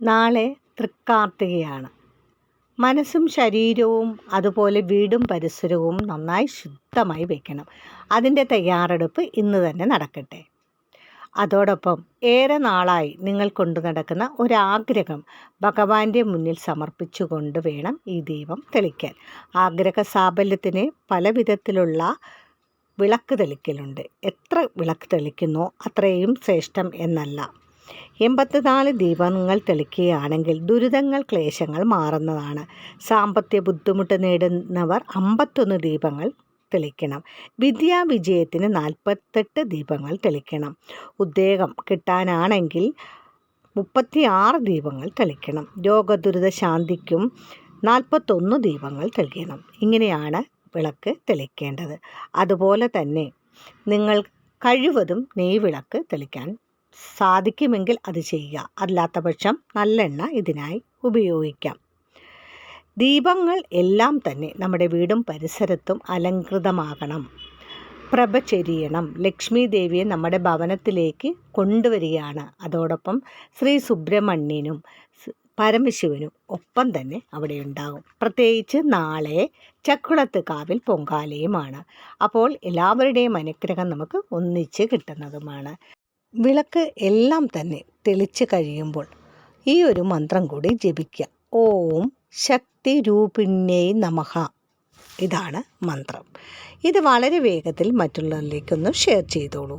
നാളെ തൃക്കാർത്തികയാണ്. മനസ്സും ശരീരവും അതുപോലെ വീടും പരിസരവും നന്നായി ശുദ്ധമായി വെക്കണം. അതിന്റെ തയ്യാറെടുപ്പ് ഇന്ന് തന്നെ നടക്കട്ടെ. അതോടൊപ്പം ഏറെ നാളായി നിങ്ങൾ കൊണ്ടു നടക്കുന്ന ഒരാഗ്രഹം ഭഗവാന്റെ മുന്നിൽ സമർപ്പിച്ചുകൊണ്ട് വേണം ഈ ദീപം തെളിക്കാൻ. ആഗ്രഹ സാഫല്യത്തിന് പല വിധത്തിലുള്ള വിളക്ക് തെളിക്കലുണ്ട്. എത്ര വിളക്ക് തെളിക്കുന്നോ അത്രയും ശ്രേഷ്ഠം എന്നല്ല. എൺപത്തിനാല് ദീപങ്ങൾ തെളിക്കുകയാണെങ്കിൽ ദുരിതങ്ങൾ ക്ലേശങ്ങൾ മാറുന്നതാണ്. സാമ്പത്തിക ബുദ്ധിമുട്ട് നേടുന്നവർ അമ്പത്തൊന്ന് ദീപങ്ങൾ തെളിക്കണം. വിദ്യാ വിജയത്തിന് നാൽപ്പത്തെട്ട് ദീപങ്ങൾ തെളിക്കണം. ഉദ്വേഗം കിട്ടാനാണെങ്കിൽ മുപ്പത്തി ആറ് ദീപങ്ങൾ തെളിക്കണം. രോഗദുരിത ശാന്തിക്കും നാൽപ്പത്തൊന്ന് ദീപങ്ങൾ തെളിക്കണം. ഇങ്ങനെയാണ് വിളക്ക് തെളിക്കേണ്ടത്. അതുപോലെ തന്നെ നിങ്ങൾ കഴിവതും നെയ്വിളക്ക് തെളിക്കാൻ സാധിക്കുമെങ്കിൽ അത് ചെയ്യുക. അല്ലാത്ത പക്ഷം നല്ലെണ്ണ ഇതിനായി ഉപയോഗിക്കാം. ദീപങ്ങൾ എല്ലാം തന്നെ നമ്മുടെ വീടും പരിസരത്തും അലങ്കൃതമാകണം പ്രഭ ചെരിയണം ലക്ഷ്മി ദേവിയെ നമ്മുടെ ഭവനത്തിലേക്ക് കൊണ്ടുവരികയാണ്. അതോടൊപ്പം ശ്രീ സുബ്രഹ്മണ്യനും പരമശിവനും ഒപ്പം തന്നെ അവിടെ ഉണ്ടാകും. പ്രത്യേകിച്ച് നാളെ ചക്കുളത്ത് കാവിൽ പൊങ്കാലയുമാണ്. അപ്പോൾ എല്ലാവരുടെയും അനുഗ്രഹം നമുക്ക് ഒന്നിച്ച് കിട്ടുന്നതുമാണ്. വിളക്ക് എല്ലാം തന്നെ തെളിച്ച് കഴിയുമ്പോൾ ഈ ഒരു മന്ത്രം കൂടി ജപിക്കുക. ഓം ശക്തി രൂപിണ്യൈ നമഹ ഇതാണ് മന്ത്രം. ഇത് വളരെ വേഗത്തിൽ മറ്റുള്ളവരിലേക്കൊന്ന് ഷെയർ ചെയ്തോളൂ.